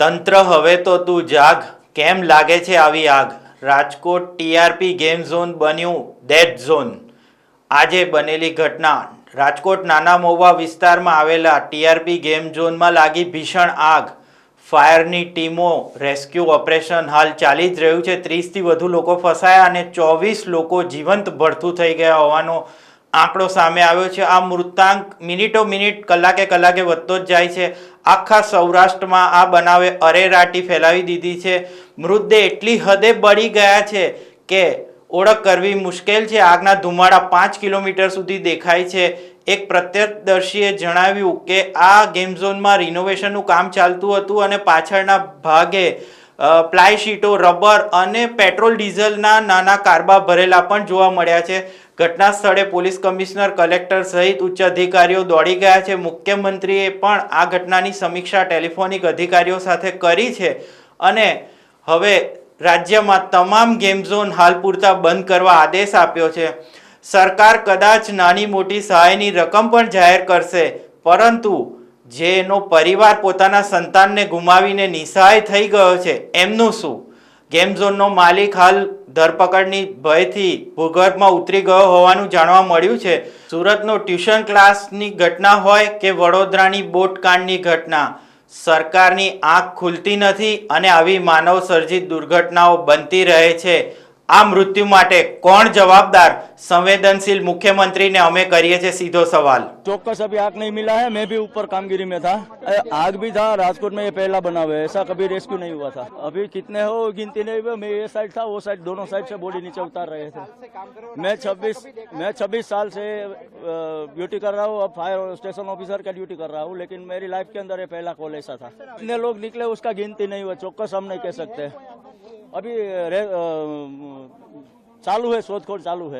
તંત્ર હવે તો તું જાગ. કેમ લાગે છે આવી આગ? રાજકોટ ટીઆરપી ગેમ ઝોન બન્યું ડેડ ઝોન આજે બનેલી ઘટના. રાજકોટ નાના મોવા વિસ્તારમાં આવેલા ટીઆરપી ગેમ ઝોનમાં લાગી ભીષણ આગ. ફાયરની ટીમો રેસ્ક્યુ ઓપરેશન હાલ ચાલી જ રહ્યું છે. ત્રીસથી વધુ લોકો ફસાયા અને ચોવીસ લોકો જીવંત ભડથું થઈ ગયા હોવાનો આંકડો સામે આવ્યો છે. આ મૃતાંક મિનિટો મિનિટ, કલાકે કલાકે વધતો જ જાય છે. આખા સૌરાષ્ટ્રમાં આ બનાવે અરેરાટી ફેલાવી દીધી છે. મૃતદેહ એટલી હદે બળી ગયા છે કે ઓળખ કરવી મુશ્કેલ છે. આગના ધુમાડા પાંચ કિલોમીટર સુધી દેખાય છે. એક પ્રત્યક્ષદર્શીએ જણાવ્યું કે આ ગેમ ઝોનમાં રિનોવેશનનું કામ ચાલતું હતું અને પાછળના ભાગે પ્લાય શીટો, રબર અને પેટ્રોલ ડીઝલના નાના કારબા ભરેલા પણ જોવા મળ્યા છે. ઘટના સ્થળે પોલીસ કમિશનર, કલેક્ટર સહિત ઉચ્ચ અધિકારીઓ દોડી ગયા છે. મુખ્યમંત્રીએ પણ આ ઘટનાની સમીક્ષા ટેલિફોનિક અધિકારીઓ સાથે કરી છે અને હવે રાજ્યમાં તમામ ગેમ ઝોન હાલ પૂરતા બંધ કરવા આદેશ આપ્યો છે. સરકાર કદાચ નાની મોટી સહાયની રકમ પણ જાહેર કરશે, પરંતુ જેનો પરિવાર પોતાના સંતાનને ગુમાવીને નિસહાય થઈ ગયો છે, એમનું શું? ગેમ ઝોનનો માલિક હાલ ધરપકડની ભયથી ભૂગર્ભમાં ઉતરી ગયો હોવાનું જાણવા મળ્યું છે. સુરતનો ટ્યુશન ક્લાસની ઘટના હોય કે વડોદરાની બોટકાંડની ઘટના? સરકારની આંખ ખુલતી નથી અને આવી માનવ સર્જિત દુર્ઘટનાઓ બનતી રહે છે. આ મૃત્યુ માટે કોણ જવાબદાર સંવેદનશીલ મુખ્યમંત્રીને અમે કરીએ છીએ સીધો સવાલ चौक्कस अभी आग नहीं मिला है मैं भी ऊपर कामगिरी में था अ, आग भी था राजकोट में ये पहला बना हुआ है ऐसा कभी रेस्क्यू नहीं हुआ था अभी कितने हो गिनती नहीं हुए मैं ये साइड था वो साइड दोनों साइड से बॉडी नीचे उतार रहे थे मैं 26 मैं 26 साल से ड्यूटी कर रहा हूँ अब फायर स्टेशन ऑफिसर का ड्यूटी कर रहा हूँ लेकिन मेरी लाइफ के अंदर ये पहला कॉल ऐसा था इतने लोग निकले उसका गिनती नहीं हुआ चौक्कस हम नहीं कह सकते अभी रे- अ, चालू है शोधखोज चालू है